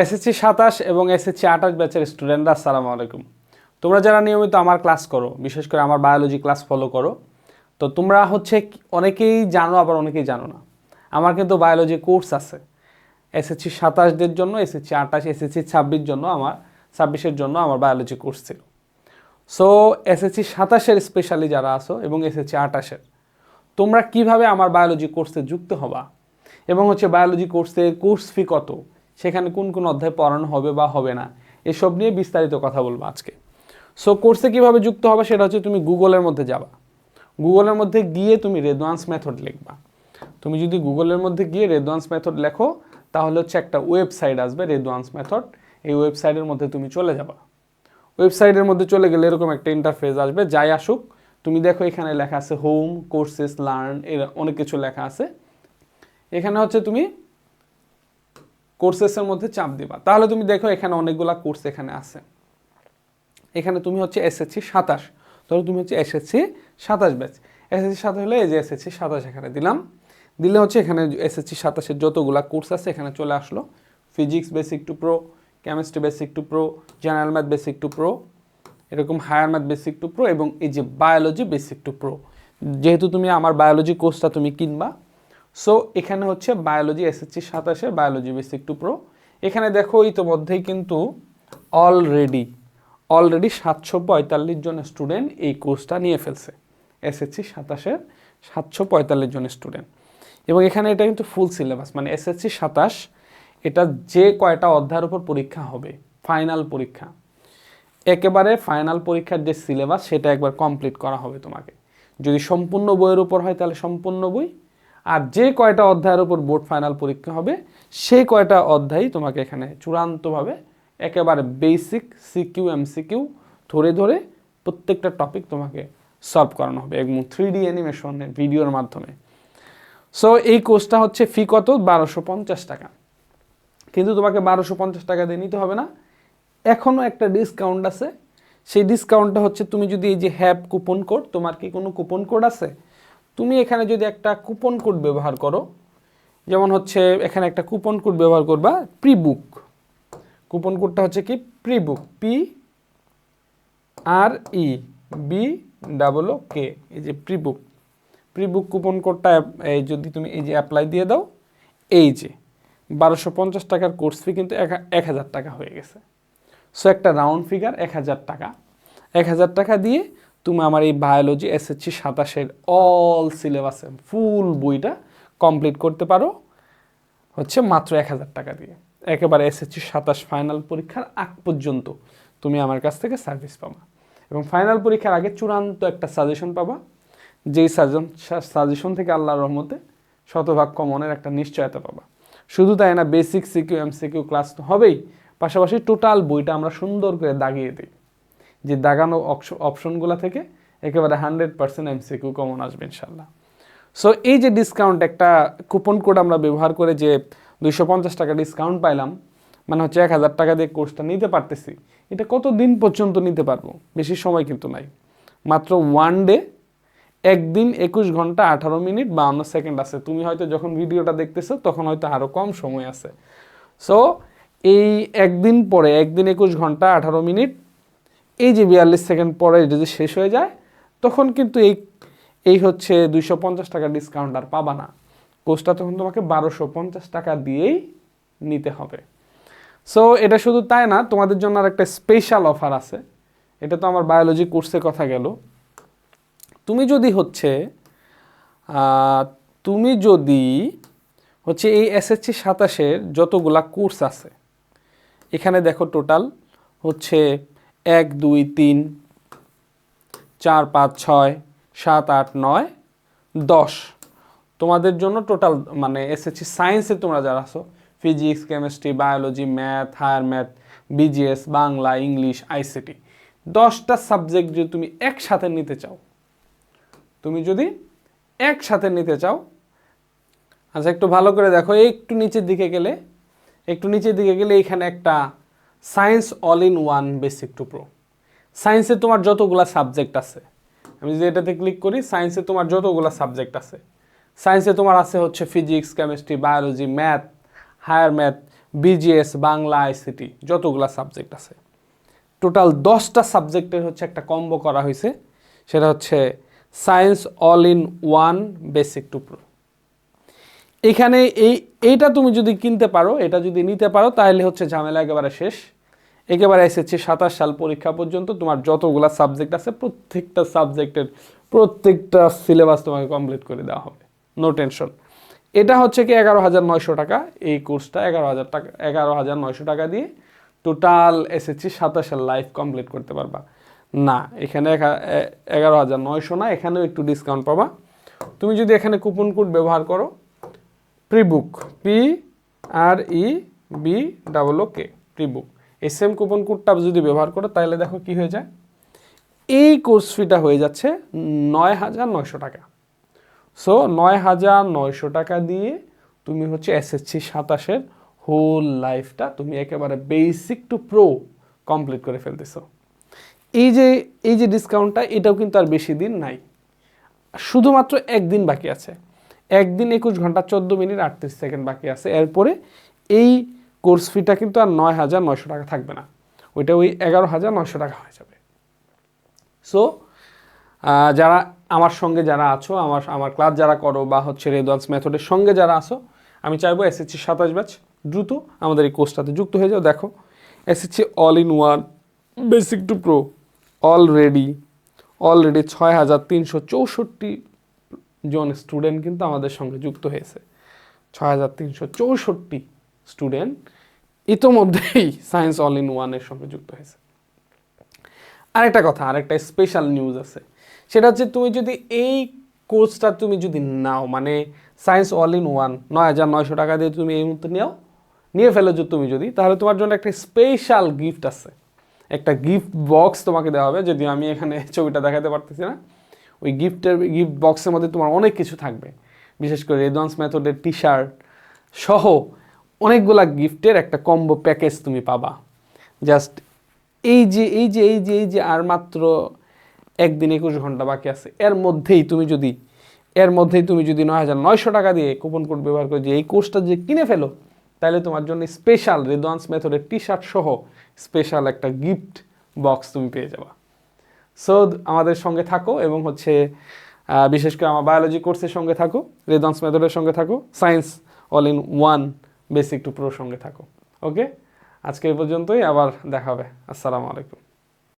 SSC সাতাশ এবং SSC আঠাশ ব্যাচের স্টুডেন্টরা আসসালামু আলাইকুম। তোমরা যারা নিয়মিত আমার ক্লাস করো, বিশেষ করে আমার বায়োলজি ক্লাস ফলো করো, তো তোমরা হচ্ছে অনেকেই জানো, আবার অনেকেই জানো না। আমার কিন্তু বায়োলজি কোর্স আছে। এসএসসি সাতাশদের জন্য, এসএসসি আঠাশ, এসএসসি ছাব্বিশ জন্য আমার, ছাব্বিশের জন্য আমার বায়োলজি কোর্স ছিল। সো এসএসসি সাতাশের স্পেশালি যারা আছো এবং এসএসসি আঠাশের, তোমরা কীভাবে আমার বায়োলজি কোর্সে যুক্ত হবা? এবং হচ্ছে বায়োলজি কোর্সের কোর্স ফি কত? সেখানে কোন কোন অধ্যায় পড়ানো হবে বা হবে না, এসব নিয়ে বিস্তারিত কথা বলব আজকে। সো কোর্সে কীভাবে যুক্ত হবে সেটা হচ্ছে তুমি গুগলের মধ্যে যাবা। গুগলের মধ্যে গিয়ে তুমি রেদওয়ান্স মেথড লিখবা। তুমি যদি গুগলের মধ্যে গিয়ে রেদওয়ান্স মেথড লেখো, তাহলে হচ্ছে একটা ওয়েবসাইট আসবে রেদওয়ান্স মেথড এই ওয়েবসাইটের মধ্যে তুমি চলে যাবা। ওয়েবসাইটের মধ্যে চলে গেলে এরকম একটা ইন্টারফেস আসবে, যাই আসুক। তুমি দেখো এখানে লেখা আছে হোম কোর্সেস লার্ন এর অনেক কিছু লেখা আছে। এখানে হচ্ছে তুমি কোর্সেসের মধ্যে চাপ দিবা। তাহলে তুমি দেখো এখানে অনেকগুলা কোর্স এখানে আছে। এখানে তুমি হচ্ছে এসএসসি সাতাশ। ধরো তুমি হচ্ছে এসএসসি সাতাশ ব্যাচ এসএসসি সাতাশ হলে এই যে এসএসসি সাতাশ এখানে দিলাম। দিলে হচ্ছে এখানে এসএসসি সাতাশের যতগুলা কোর্স আছে এখানে চলে আসলো। Physics basic to pro chemistry basic to pro general math basic to pro এরকম higher math basic to pro এবং এই যে বায়োলজি বেসিক টু প্রো যেহেতু তুমি আমার বায়োলজি কোর্সটা তুমি কিনবা সো এখানে হচ্ছে বায়োলজি এসএসসি সাতাশে বায়োলজি বেসিক টু প্রো এখানে দেখো ইতোমধ্যেই কিন্তু অলরেডি অলরেডি সাতশো পঁয়তাল্লিশ জন স্টুডেন্ট এই কোর্সটা নিয়ে ফেলছে। এসএসসি সাতাশের সাতশো পঁয়তাল্লিশ জন স্টুডেন্ট এবং এখানে এটা কিন্তু ফুল সিলেবাস মানে এসএসসি সাতাশ, এটা যে কয়টা অধ্যায়ের উপর পরীক্ষা হবে ফাইনাল পরীক্ষা। একেবারে ফাইনাল পরীক্ষার যে সিলেবাস সেটা একবার কমপ্লিট করা হবে তোমাকে। যদি সম্পূর্ণ বইয়ের উপর হয়, তাহলে সম্পূর্ণ বই আর যে কয়টা অধ্যায়ের উপর বোর্ড ফাইনাল পরীক্ষা হবে, সেই কয়টা অধ্যায়ই তোমাকে এখানে চূড়ান্তভাবে একেবারে বেসিক সিকিউ এমসিকিউ ধরে ধরে প্রত্যেকটা টপিক তোমাকে সলভ করানো হবে এবং থ্রি ডি অ্যানিমেশনের ভিডিওর মাধ্যমে। সো এই কোর্সটা হচ্ছে ফি কত? বারোশো পঞ্চাশ টাকা। কিন্তু তোমাকে বারোশো পঞ্চাশ টাকা দিয়ে নিতে হবে না। এখনও একটা ডিসকাউন্ট আছে। সেই ডিসকাউন্টটা হচ্ছে তুমি যদি এই যে হ্যাপ কুপন কোড তোমার কি কোনো কুপন কোড আছে? তুমি এখানে যদি একটা কুপন কোড ব্যবহার করো, যেমন হচ্ছে এখানে একটা কুপন কোড ব্যবহার করবা প্রি বুক কুপন কোডটা হচ্ছে কি? Pre book P R E B double O K এই যে pre book pre book coupon কোডটা যদি তুমি এই যে অ্যাপ্লাই দিয়ে দাও, এই যে বারোশো পঞ্চাশ টাকার কোর্স ফি কিন্তু এক হাজার টাকা হয়ে গেছে। সো একটা রাউন্ড ফিগার এক হাজার টাকা। এক হাজার টাকা দিয়ে তুমি আমার এই বায়োলজি এসএসসি সাতাশের অল সিলেবাসে ফুল বইটা কমপ্লিট করতে পারো। হচ্ছে মাত্র এক হাজার টাকা দিয়ে। একেবারে এসএসসি সাতাশ ফাইনাল পরীক্ষার আগ পর্যন্ত তুমি আমার কাছ থেকে সার্ভিস পাবা। এবং ফাইনাল পরীক্ষার আগে চূড়ান্ত একটা সাজেশন পাবা। যেই সাজেশন সাজেশন থেকে আল্লাহর রহমতে শতভাগ কমনের একটা নিশ্চয়তা পাবা। শুধু তাই না basic CQ M CQ class তো হবেই। পাশাপাশি টোটাল বইটা আমরা সুন্দর করে দাগিয়ে দিই। যে দাগানো অপশনগুলো থেকে একেবারে হান্ড্রেড পার্সেন্ট এমসিকিউ কমন আসবে ইনশাল্লাহ সো এই যে ডিসকাউন্ট একটা কুপন কোড আমরা ব্যবহার করে যে দুইশো পঞ্চাশ টাকা ডিসকাউন্ট পাইলাম মানে হচ্ছে এক হাজার টাকা দিয়ে কোর্সটা নিতে পারতেছি, এটা কত দিন পর্যন্ত নিতে পারব? বেশি সময় কিন্তু নাই। মাত্র ওয়ান ডে একদিন একুশ ঘণ্টা আঠারো মিনিট বাউন্ন সেকেন্ড আছে। তুমি হয়তো যখন ভিডিওটা দেখতেছো, তখন হয়তো আরও কম সময় আছে। সো এই একদিন পরে, একদিন একুশ ঘণ্টা আঠারো মিনিট এই যে বিয়াল্লিশ সেকেন্ড পরে যদি শেষ হয়ে যায়, তখন কিন্তু এই এই হচ্ছে দুইশো পঞ্চাশ টাকা ডিসকাউন্ট আর পাবা না। কোর্সটা তখন তোমাকে বারোশো পঞ্চাশ টাকা দিয়েই নিতে হবে। সো এটা শুধু তাই না, তোমাদের জন্য আর একটা স্পেশাল অফার আছে। এটা তো আমার বায়োলজি কোর্সের কথা গেল। তুমি যদি হচ্ছে তুমি যদি হচ্ছে এই এসএসসি সাতাশের যতগুলা কোর্স আছে, এখানে দেখো টোটাল হচ্ছে এক, দুই, তিন, চার, পাঁচ, ছয়, সাত, আট, নয়, দশ। তোমাদের জন্য টোটাল মানে এসএসসি সায়েন্সে তোমরা যারা আছো physics chemistry biology math higher math BGS Bangla English ICT দশটা সাবজেক্ট যদি তুমি একসাথে নিতে চাও, তুমি যদি একসাথে নিতে চাও আচ্ছা একটু ভালো করে দেখো, একটু নিচের দিকে গেলে, একটু নিচের দিকে গেলে এখানে একটা science all in one basic to pro সায়েন্সে তোমার যতগুলা সাবজেক্ট আছে, আমি যদি এটাতে ক্লিক করি সায়েন্সে তোমার যতগুলা সাবজেক্ট আছে সায়েন্সে তোমার আছে হচ্ছে physics chemistry biology math higher math BGS Bangla ICT যতগুলা সাবজেক্ট আছে। টোটাল দশটা সাবজেক্টের হচ্ছে একটা কম্বো করা হয়েছে সেটা হচ্ছে science all in one basic to pro এখানে এই, এইটা তুমি যদি কিনতে পারো, এটা যদি নিতে পারো, তাহলে হচ্ছে ঝামেলা একেবারে শেষ। একেবারে এসেছে সাতাশ সাল পরীক্ষা পর্যন্ত তোমার যতগুলা সাবজেক্ট আছে, প্রত্যেকটা সাবজেক্টের প্রত্যেকটা সিলেবাস তোমাকে কমপ্লিট করে দেওয়া হবে। নো টেনশন এটা হচ্ছে কি এগারো হাজার নয়শো টাকা, এই কোর্সটা এগারো হাজার টাকা, এগারো হাজার নয়শো টাকা দিয়ে টোটাল এসেছি সাতাশের লাইফ কমপ্লিট করতে পারবা। না, এখানে এগারো হাজার নয়শো না, এখানেও একটু ডিসকাউন্ট পাবা। তুমি যদি এখানে কুপন কোড ব্যবহার করো prebook P R E B double O K prebook এই সেম কুপন কোডটা যদি ব্যবহার করো তাহলে দেখো কি হয়ে যায়। এই কোর্স ফিটা হয়ে যাচ্ছে নয় হাজার নয়শো টাকা। সো নয় হাজার নয়শো টাকা দিয়ে তুমি হচ্ছে এসএসসি সাতাশের হোল লাইফটা তুমি একেবারে বেসিক টু প্রো কমপ্লিট করে ফেলতেছো। এই যে এই যে ডিসকাউন্টটা এটাও কিন্তু আর বেশি দিন নাই। শুধুমাত্র একদিন বাকি আছে। একদিন একুশ ঘণ্টা চোদ্দ মিনিট আটত্রিশ সেকেন্ড বাকি আছে। এরপরে এই কোর্স ফিটা কিন্তু আর নয় হাজার নয়শো টাকা থাকবে না। ওইটা ওই এগারো হাজার নয়শো টাকা হয়ে যাবে। সো যারা আমার সঙ্গে যারা আছো, আমার আমার ক্লাস যারা করো বা হচ্ছে রেদওয়ান্স মেথডের সঙ্গে যারা আছো, আমি চাইব এসএসসি সাতাশ ব্যাচ দ্রুত আমাদের এই কোর্সটাতে যুক্ত হয়ে যাও। দেখো SSC all in one basic to pro already already ছয় হাজার তিনশো চৌষট্টি জন স্টুডেন্ট কিন্তু আমাদের সঙ্গে যুক্ত হয়েছে। ছয় হাজার তিনশো চৌষট্টি স্টুডেন্ট ইতোমধ্যেই সায়েন্স অল ইন ওয়ানের সঙ্গে যুক্ত হয়েছে। আরেকটা কথা, আরেকটা স্পেশাল নিউজ আছে। সেটা হচ্ছে তুমি যদি এই কোর্সটা তুমি যদি নাও মানে সায়েন্স অল ইন ওয়ান, নয় হাজার নয়শো টাকা দিয়ে তুমি এই মুহূর্তে নিও, নিয়ে ফেলেছো তুমি যদি, তাহলে তোমার জন্য একটা স্পেশাল গিফট আছে। একটা গিফট বক্স তোমাকে দেওয়া হবে, যদিও আমি এখানে ছবিটা দেখাতে পারতেছি না। ওই গিফটের, গিফট বক্সের মধ্যে তোমার অনেক কিছু থাকবে। বিশেষ করে রেদওয়ান্স মেথডের টি শার্ট সহ অনেকগুলা গিফটের একটা কম্বো প্যাকেজ তুমি পাবা। জাস্ট এই যে এই যে এই যে এই যে আর মাত্র একদিন একুশ ঘণ্টা বাকি আছে, এর মধ্যেই তুমি যদি, এর মধ্যেই তুমি যদি নয় হাজার নয়শো টাকা দিয়ে কুপন কোড ব্যবহার করে যে এই কোর্সটা যে কিনে ফেলো, তাহলে তোমার জন্য স্পেশাল রেদওয়ান্স মেথডের টি শার্ট সহ স্পেশাল একটা গিফট বক্স তুমি পেয়ে যাবা। সো আমাদের সঙ্গে থাকো এবং হচ্ছে বিশেষ করে আমার বায়োলজি কোর্সের সঙ্গে থাকো রেদন্স মেথডের সঙ্গে থাকো science all in one basic to প্রোর সঙ্গে থাকো ওকে আজকে এই পর্যন্তই, আবার দেখা হবে, আসসালামু আলাইকুম।